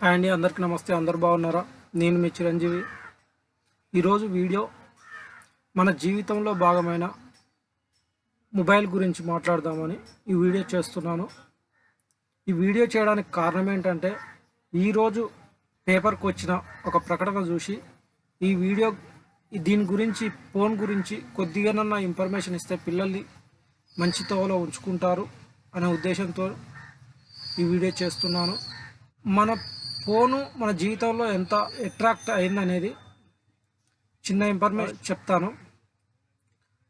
And అండి అందరికీ నమస్తే అందరు బాగున్నారా? నేను మీ చిరంజీవి. ఈరోజు వీడియో మన జీవితంలో భాగమైన మొబైల్ గురించి మాట్లాడదామని ఈ వీడియో చేస్తున్నాను. ఈ వీడియో చేయడానికి కారణం ఏంటంటే ఈరోజు పేపర్కి వచ్చిన ఒక ప్రకటన చూసి ఈ వీడియో దీని గురించి ఫోన్ గురించి కొద్దిగానన్నా ఇన్ఫర్మేషన్ ఇస్తే పిల్లల్ని మంచి తోవలో ఉంచుకుంటారు అనే ఉద్దేశంతో ఈ వీడియో చేస్తున్నాను. మన ఫోను మన జీవితంలో ఎంత అట్రాక్ట్ అయిందనేది చిన్న ఇన్ఫర్మేషన్ చెప్తాను.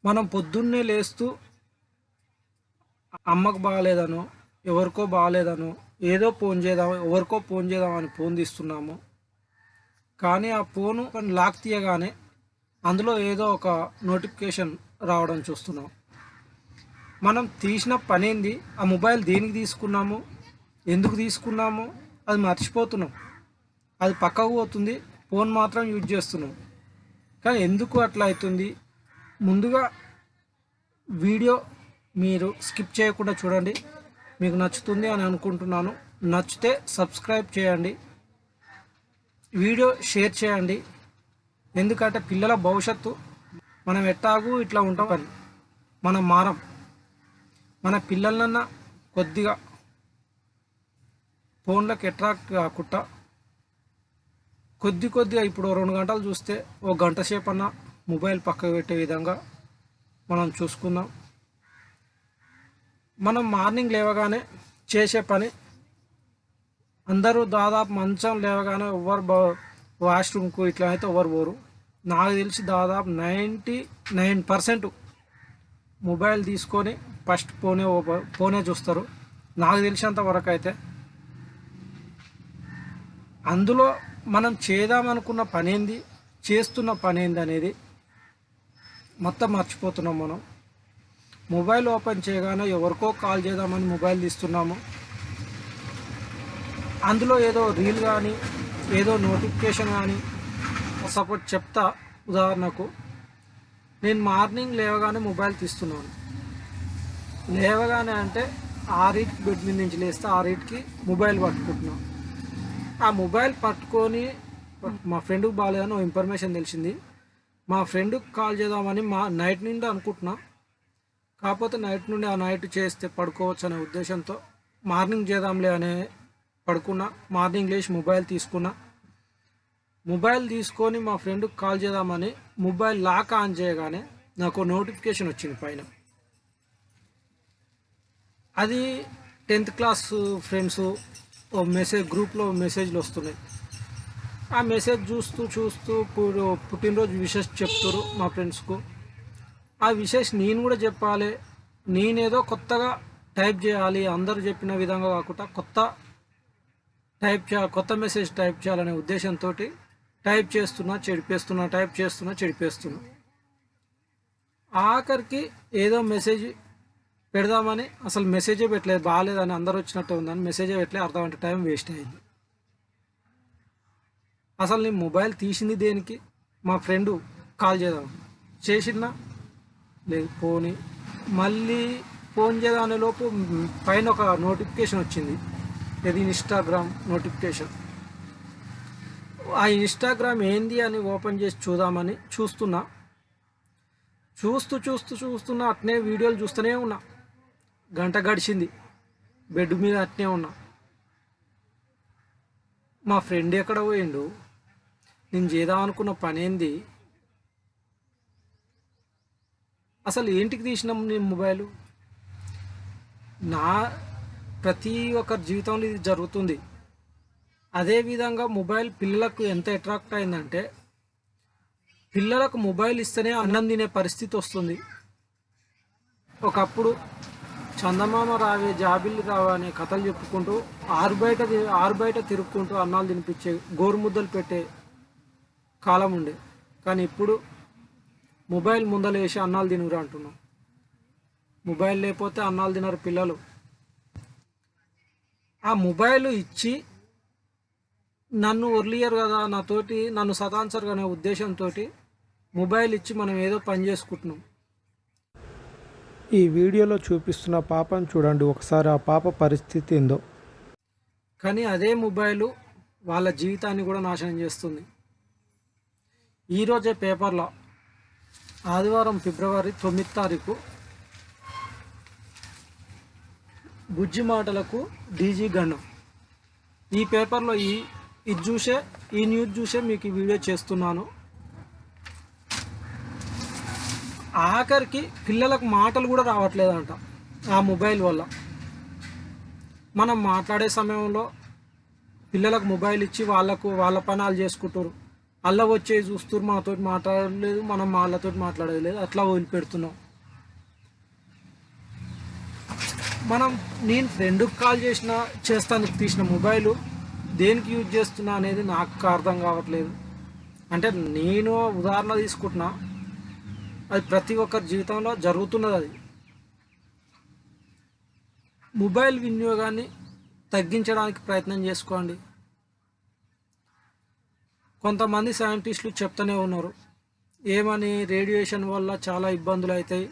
మనం పొద్దున్నే లేస్తూ అమ్మకు బాగాలేదనో ఎవరికో బాగాలేదనో ఏదో ఫోన్ చేద్దాం ఎవరికో ఫోన్ చేద్దామని ఫోన్ తీస్తున్నాము. కానీ ఆ ఫోను లాక్ తీయగానే అందులో ఏదో ఒక నోటిఫికేషన్ రావడం చూస్తున్నాం. మనం తీసిన పనేంది? ఆ మొబైల్ దేనికి తీసుకున్నాము? ఎందుకు తీసుకున్నాము? అది మర్చిపోతున్నాం. అది పక్కకు పోతుంది ఫోన్ మాత్రం యూజ్ చేస్తున్నాం. కానీ ఎందుకు అట్లా అవుతుంది? ముందుగా వీడియో మీరు స్కిప్ చేయకుండా చూడండి. మీకు నచ్చుతుంది అని అనుకుంటున్నాను. నచ్చితే సబ్స్క్రైబ్ చేయండి. వీడియో షేర్ చేయండి. ఎందుకంటే పిల్లల భవిష్యత్తు మనం ఎట్టాగు ఇట్లా ఉంటాం. అని మనం మారం మన పిల్లలన్నా కొద్దిగా ఫోన్లకు అట్రాక్ట్ కాకుండా కొద్ది కొద్దిగా ఇప్పుడు రెండు గంటలు చూస్తే ఓ గంట సేపు అన్న మొబైల్ పక్కకు పెట్టే విధంగా మనం చూసుకుందాం. మనం మార్నింగ్ లేవగానే చేసే పని అందరూ దాదాపు మంచం లేవగానే ఎవరు వాష్రూమ్కు ఇట్లా అయితే ఎవరు పోరు. నాకు తెలిసి దాదాపు నైంటీ నైన్ పర్సెంట్ మొబైల్ తీసుకొని ఫస్ట్ ఫోనే పోనే ఫోనే చూస్తారు. నాకు తెలిసినంత వరకు అయితే అందులో మనం చేద్దామనుకున్న పనేంది చేస్తున్న పనేంది అనేది మొత్తం మర్చిపోతున్నాం మనం. మొబైల్ ఓపెన్ చేయగానే ఎవరికో కాల్ చేద్దామని మొబైల్ తీస్తున్నాము. అందులో ఏదో రీల్ కానీ ఏదో నోటిఫికేషన్ కానీ సపోర్ట్ చెప్తా ఉదాహరణకు నేను మార్నింగ్ లేవగానే మొబైల్ తీస్తున్నాను. లేవగానే అంటే ఆరింటికి బెడ్ మీద నుంచి లేస్తే ఆరింటికి మొబైల్ పట్టుకుంటున్నాను. ఆ మొబైల్ పట్టుకొని మా ఫ్రెండ్కి బాగాలేదని ఓ ఇన్ఫర్మేషన్ తెలిసింది. మా ఫ్రెండ్కి కాల్ చేద్దామని మా నైట్ నుండి అనుకుంటున్నా. కాకపోతే నైట్ నుండి ఆ నైట్ చేస్తే పడుకోవచ్చు అనే ఉద్దేశంతో మార్నింగ్ చేద్దాంలే అనే పడుకున్నా. మార్నింగ్ లేచి మొబైల్ తీసుకున్నా. మొబైల్ తీసుకొని మా ఫ్రెండ్కి కాల్ చేద్దామని మొబైల్ లాక్ ఆన్ చేయగానే నాకు నోటిఫికేషన్ వచ్చింది పైన. అది టెన్త్ క్లాస్ ఫ్రెండ్స్ ఓ మెసేజ్ గ్రూప్లో మెసేజ్లు వస్తున్నాయి. ఆ మెసేజ్ చూస్తూ చూస్తూ ఇప్పుడు పుట్టినరోజు విషెస్ చెప్తారు మా ఫ్రెండ్స్కు ఆ విషెస్ నేను కూడా చెప్పాలి. నేనేదో కొత్తగా టైప్ చేయాలి. అందరూ చెప్పిన విధంగా కాకుండా కొత్త టైప్ చేయాలి కొత్త మెసేజ్ టైప్ చేయాలనే ఉద్దేశంతో టైప్ చేస్తున్నా చెడిపేస్తున్నా టైప్ చేస్తున్నా చెడిపేస్తున్నా. ఆఖరికి ఏదో మెసేజ్ పెడదామని అసలు మెసేజే పెట్టలేదు. బాగాలేదని అందరు వచ్చినట్టు ఉందని మెసేజే పెట్టలేదు. అర్ధ టైం వేస్ట్ అయింది. అసలు నేను మొబైల్ తీసింది దేనికి? మా ఫ్రెండు కాల్ చేద్దాం. చేసినా లేదు పోని. మళ్ళీ ఫోన్ చేద్దాం లోపు పైన ఒక నోటిఫికేషన్ వచ్చింది. ఇది ఇన్స్టాగ్రామ్ నోటిఫికేషన్ ఆ ఇన్స్టాగ్రామ్ ఏంది అని ఓపెన్ చేసి చూద్దామని చూస్తున్నా. చూస్తూ చూస్తూ చూస్తున్నా అట్నే వీడియోలు చూస్తూనే ఉన్నా. గంట గడిచింది. బెడ్ మీద అట్నే ఉన్నా. మా ఫ్రెండ్ ఎక్కడ పోయిండు? నేను చేద్దాం అనుకున్న పని ఏంది? అసలు ఏంటికి తీసినాం నేను మొబైల్? నా ప్రతి ఒక్కరి జీవితంలో ఇది జరుగుతుంది. అదేవిధంగా మొబైల్ పిల్లలకు ఎంత అట్రాక్ట్ అయిందంటే పిల్లలకు మొబైల్ ఇస్తేనే అన్నం తినే పరిస్థితి వస్తుంది. ఒకప్పుడు చందమామ రావే జాబిల్లి రావా అనే కథలు చెప్పుకుంటూ ఆరు బయట ఆరు బయట తిరుక్కుంటూ అన్నాలు తినిపించే గోరుముద్దలు పెట్టే కాలం ఉండే. కానీ ఇప్పుడు మొబైల్ ముందలేసి అన్నాలు తినురా అంటున్నాం. మొబైల్ లేకపోతే అన్నాలు తినరు పిల్లలు. ఆ మొబైల్ ఇచ్చి నన్ను వదిలియరు కదా నాతోటి నన్ను సతాంచరు అనే ఉద్దేశంతో మొబైల్ ఇచ్చి మనం ఏదో పని చేసుకుంటున్నాం. ఈ వీడియోలో చూపిస్తున్న పాపను చూడండి. ఒకసారి ఆ పాప పరిస్థితి ఏందో. కానీ అదే మొబైలు వాళ్ళ జీవితాన్ని కూడా నాశనం చేస్తుంది. ఈరోజే పేపర్లో ఆదివారం ఫిబ్రవరి తొమ్మిది తారీఖు బుజ్జి మాటలకు డీజీ గండం. ఈ పేపర్లో ఈ ఇది చూసే ఈ న్యూస్ చూసే మీకు ఈ వీడియో చేస్తున్నాను. ఆఖరికి పిల్లలకు మాటలు కూడా రావట్లేదంట ఆ మొబైల్ వల్ల. మనం మాట్లాడే సమయంలో పిల్లలకు మొబైల్ ఇచ్చి వాళ్ళకు వాళ్ళ పనాలు చేసుకుంటారు. అల్ల వచ్చే చూస్తారు మనతో మాట్లాడలేదు మనం వాళ్ళతో మాట్లాడలేదు అట్లా వదిలిపెడుతున్నాం. మనం నేను ఫ్రెండ్కి కాల్ చేసిన చేస్తానికి తీసిన మొబైల్ దేనికి యూజ్ చేస్తున్నా అనేది నాకు అర్థం కావట్లేదు. అంటే నేను ఉదాహరణ తీసుకుంటున్నా అది ప్రతి ఒక్కరి జీవితంలో జరుగుతున్నది అది. మొబైల్ వినియోగాన్ని తగ్గించడానికి ప్రయత్నం చేసుకోండి. కొంతమంది సైంటిస్టులు చెప్తూనే ఉన్నారు ఏమని రేడియేషన్ వల్ల చాలా ఇబ్బందులు అవుతాయి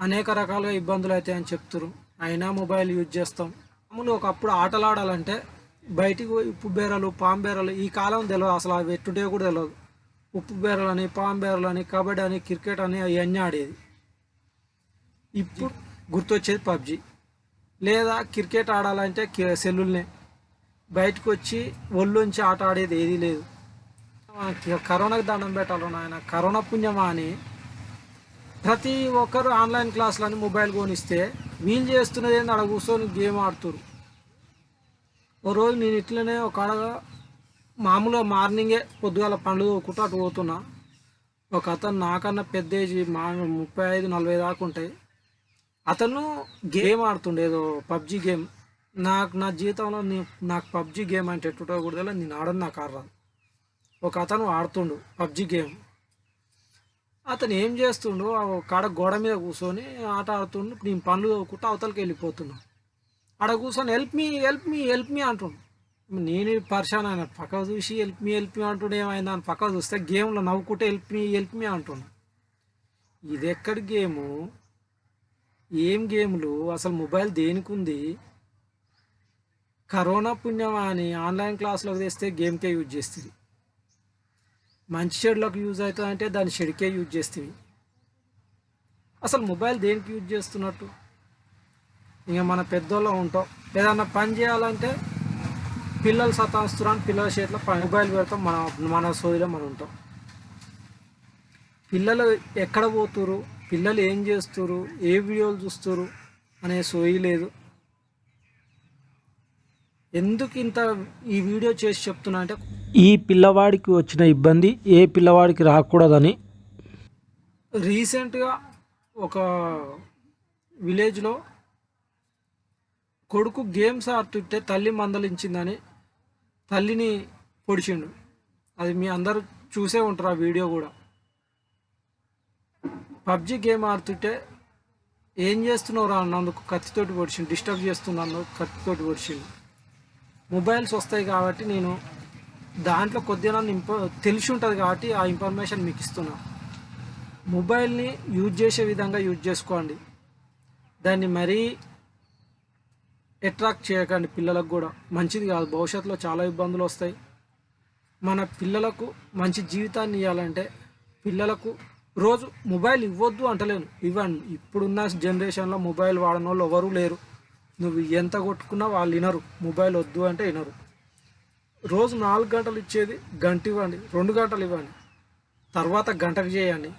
అనేక రకాలుగా ఇబ్బందులు అవుతాయి అని చెప్తారు. అయినా మొబైల్ యూజ్ చేస్తాం. మామూలు ఒకప్పుడు ఆటలాడాలంటే బయటికి పోయి ఉప్పు బేరలు పాము ఈ కాలం తెలియదు అసలు అవి ఎట్టుంటే కూడా తెలియదు ఉప్పు బేరలని పాము బేరలు అని కబడ్డీ అని క్రికెట్ అని అవన్నీ ఆడేది. ఇప్పుడు గుర్తొచ్చేది పబ్జి. లేదా క్రికెట్ ఆడాలంటే సెల్లుల్నే. బయటకు వచ్చి ఒళ్ళుంచి ఆట ఆడేది ఏదీ లేదు. కరోనాకి దండం పెట్టాలి నాయన? కరోనా పుణ్యమా అని ప్రతి ఒక్కరు ఆన్లైన్ క్లాసులని మొబైల్ కొనిస్తే వీళ్ళు చేస్తున్నది ఏంది? అక్కడ కూర్చొని గేమ్ ఆడుతురు ఓ రోజు నేను ఇట్లనే ఒక అడగ మామూలుగా మార్నింగే పొద్దుగాల పండ్లు తోకుంటూ అటు పోతున్నా. ఒక అతను నాకన్నా పెద్ద ఏజ్ మా ముప్పై ఐదు నలభై దాకా ఉంటాయి. అతను గేమ్ ఆడుతుండే ఏదో పబ్జి గేమ్. నాకు నా జీవితంలో నీ- నాకు పబ్జి గేమ్ అంటే ఎట్టుటో కూడా నేను ఆడని నాకు ఆడరాదు. ఒక అతను ఆడుతుండు పబ్జి గేమ్. అతను ఏం చేస్తుండు ఆ కాడ గోడ మీద కూర్చొని ఆట ఆడుతుండు. నేను పనులు తోకుంటూ అవతలకి వెళ్ళిపోతున్నాను ఆడ కూర్చొని help me help me help me అంటుండు. నేను పరిశాన్ ఆయన? పక్క చూసి హెల్ప్ మీ హెల్ప్ మీ అంటుండే ఏమైంది అని పక్క చూస్తే గేమ్లో నవ్వుకుంటే హెల్ప్ మీ హెల్ప్ మీ అంటుండు. ఇది ఎక్కడి గేము ఏం గేమ్లు అసలు మొబైల్ దేనికి ఉంది? కరోనా పుణ్యమా అని ఆన్లైన్ క్లాస్లోకి తెస్తే గేమ్కే యూజ్ చేస్తుంది. మంచి చెడులకు యూజ్ అవుతుంది అంటే దాని చెడుకే యూజ్ చేస్తుంది. అసలు మొబైల్ దేనికి యూజ్ చేస్తున్నట్టు? ఇంకా మన పెద్దోళ్ళ ఉంటాం. ఏదన్నా పని చేయాలంటే పిల్లలు సతాస్తున్నారు పిల్లల చేతిలో మొబైల్ పెడతాం మన మన సోదిలో మనం ఉంటాం. పిల్లలు ఎక్కడ పోతురు పిల్లలు ఏం చేస్తురు ఏ వీడియోలు చూస్తురు అనే సోయి లేదు. ఎందుకు ఇంత ఈ వీడియో చేసి చెప్తున్నా అంటే ఈ పిల్లవాడికి వచ్చిన ఇబ్బంది ఏ పిల్లవాడికి రాకూడదని. రీసెంట్గా ఒక విలేజ్లో కొడుకు గేమ్స్ ఆడుతుంటే తల్లి మందలించిందని తల్లిని పొడిచిండు. అది మీ అందరు చూసే ఉంటారు ఆ వీడియో కూడా. పబ్జి గేమ్ ఆడుతుంటే ఏం చేస్తున్నావు అన్నందుకు? కత్తితోటి పొడిచిండు. డిస్టర్బ్ చేస్తున్నాను కత్తితోటి పొడిచిండు. మొబైల్స్ వస్తాయి కాబట్టి నేను దాంట్లో కొద్దిగా ఇంప తెలిసి ఉంటుంది కాబట్టి ఆ ఇన్ఫర్మేషన్ మీకు ఇస్తున్నా. మొబైల్ని యూజ్ చేసే విధంగా యూజ్ చేసుకోండి. దాన్ని మరీ అట్రాక్ట్ చేయకండి పిల్లలకు కూడా. మంచిది కాదు. భవిష్యత్తులో చాలా ఇబ్బందులు వస్తాయి. మన పిల్లలకు మంచి జీవితాన్ని ఇవ్వాలంటే పిల్లలకు రోజు మొబైల్ ఇవ్వద్దు అంటలేను. ఇవ్వండి. ఇప్పుడున్న జనరేషన్లో మొబైల్ వాడని వాళ్ళు ఎవరూ లేరు. నువ్వు ఎంత కొట్టుకున్నా వాళ్ళు వినరు. మొబైల్ వద్దు అంటే వినరు. రోజు నాలుగు గంటలు ఇచ్చేది గంట ఇవ్వండి. రెండు గంటలు ఇవ్వండి. తర్వాత గంటకు చేయండి.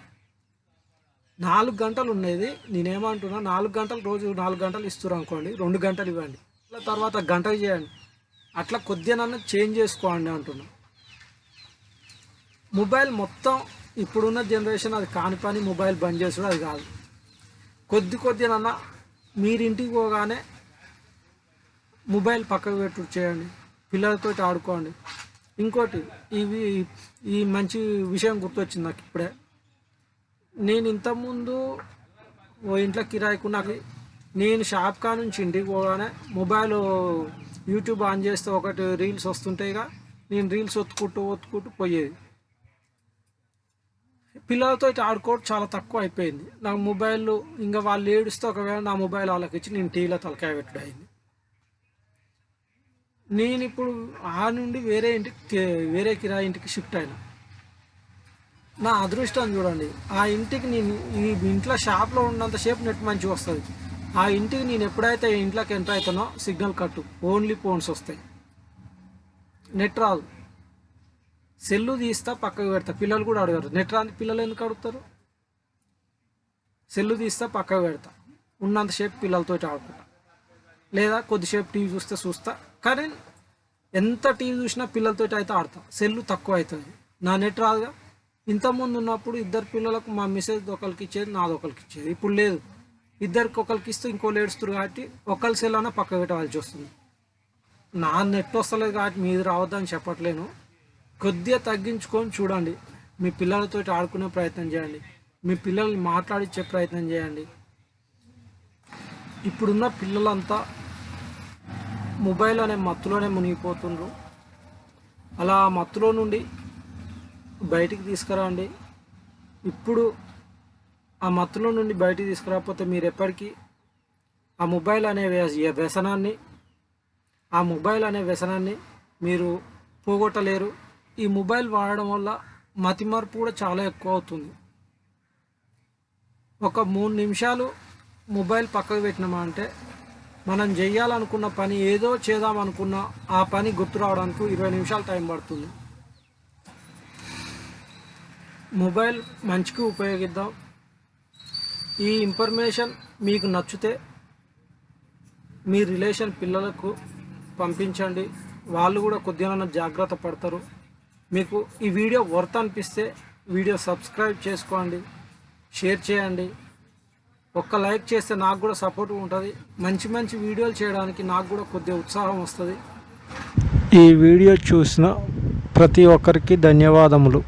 నాలుగు గంటలు ఉండేది. నేనేమంటున్నా నాలుగు గంటలు రోజు నాలుగు గంటలు ఇస్తారు అనుకోండి రెండు గంటలు ఇవ్వండి. అట్లా తర్వాత గంట చేయండి అట్లా కొద్దిగా చేంజ్ చేసుకోండి అంటున్నా. మొబైల్ మొత్తం ఇప్పుడున్న జనరేషన్ అది కాని పని మొబైల్ బంద్ చేసుడు అది కాదు. కొద్ది కొద్దినన్నా మీరింటికి పోగానే మొబైల్ పక్కకు పెట్టు చేయండి. పిల్లలతో ఆడుకోండి. ఇంకోటి ఇవి ఈ మంచి విషయం గుర్తొచ్చింది నాకు ఇప్పుడే. నేను ఇంతకుముందు ఓ ఇంట్లో కిరాయికు నాకు నేను షాప్ కా నుంచి ఇంటికి పోగానే మొబైల్ యూట్యూబ్ ఆన్ చేస్తే ఒకటి రీల్స్ వస్తుంటాయిగా నేను రీల్స్ ఒత్తుకుంటూ ఒత్తుకుంటూ పోయేది. పిల్లలతో ఆడుకోవడం చాలా తక్కువ అయిపోయింది. నాకు మొబైల్ ఇంకా వాళ్ళు ఏడుస్తే ఒకవేళ నా మొబైల్ వాళ్ళకి ఇచ్చి నేను టీవీలో తలకాయ పెట్టడం అయింది. నేను ఇప్పుడు ఆ నుండి వేరే ఇంటికి వేరే కిరాయి ఇంటికి షిఫ్ట్ అయినా. నా అదృష్టం చూడండి. ఆ ఇంటికి నేను ఈ ఇంట్లో షాప్లో ఉన్నంత ఉన్నంతసేపు నెట్ మంచిగా వస్తుంది. ఆ ఇంటికి నేను ఎప్పుడైతే ఇంట్లోకి ఎంటర్ అవుతానో సిగ్నల్ కట్టు ఓన్లీ ఫోన్స్ వస్తాయి. నెట్ రాదు. సెల్లు తీస్తా పక్కకు పెడతా. పిల్లలు కూడా అడగరు. నెట్ రాని పిల్లలు ఎందుకు అడుగుతారు? సెల్లు తీస్తా పక్కకు పెడతా. ఉన్నంతసేపు పిల్లలతో ఆడుకుంటా. లేదా కొద్దిసేపు టీవీ చూస్తే చూస్తా. కానీ ఎంత టీవీ చూసినా పిల్లలతో అయితే ఆడతా. సెల్లు తక్కువ అవుతుంది. నా నెట్ రాదుగా? ఇంతకుముందు ఉన్నప్పుడు ఇద్దరు పిల్లలకు మా మెసేజ్ ఒకరికి ఇచ్చేది నాది ఒకరికి ఇచ్చేది. ఇప్పుడు లేదు. ఇద్దరికి ఒకరికి ఇస్తే ఇంకోళ్ళు ఏడుస్తారు కాబట్టి ఒకరి సెల్ పక్క పెట్టవలసి వస్తుంది. నా నెట్ వస్తలేదు కాబట్టి మీది రావద్దని చెప్పట్లేను. కొద్దిగా తగ్గించుకొని చూడండి. మీ పిల్లలతో ఆడుకునే ప్రయత్నం చేయండి. మీ పిల్లల్ని మాట్లాడించే ప్రయత్నం చేయండి. ఇప్పుడున్న పిల్లలంతా మొబైల్ అనే మత్తులోనే మునిగిపోతుండ్రు. అలా మత్తులో నుండి బయటికి తీసుకురండి ఇప్పుడు ఆ మత్తులో నుండి బయటికి తీసుకురాకపోతే మీరు ఎప్పటికీ ఆ మొబైల్ అనే వ్యసనాన్ని ఆ మొబైల్ అనే వ్యసనాన్ని మీరు పోగొట్టలేరు. ఈ మొబైల్ వాడడం వల్ల మతిమరుపు కూడా చాలా ఎక్కువ అవుతుంది. ఒక మూడు నిమిషాలు మొబైల్ పక్కకు పెట్టినామా అంటే మనం చేయాలనుకున్న పని ఏదో చేద్దాం అనుకున్న ఆ పని గుర్తు రావడానికి ఇరవై నిమిషాలు టైం పడుతుంది. మొబైల్ మంచికి ఉపయోగిద్దాం. ఈ ఇన్ఫర్మేషన్ మీకు నచ్చితే మీ రిలేషన్ పిల్లలకు పంపించండి. వాళ్ళు కూడా కొద్దిగా జాగ్రత్త పడతారు. మీకు ఈ వీడియో వర్త్ అనిపిస్తే వీడియో సబ్స్క్రైబ్ చేసుకోండి. షేర్ చేయండి. ఒక్క లైక్ చేస్తే నాకు కూడా సపోర్ట్ ఉంటుంది. మంచి మంచి వీడియోలు చేయడానికి నాకు కూడా కొద్దిగా ఉత్సాహం వస్తుంది. ఈ వీడియో చూసిన ప్రతి ఒక్కరికి ధన్యవాదములు.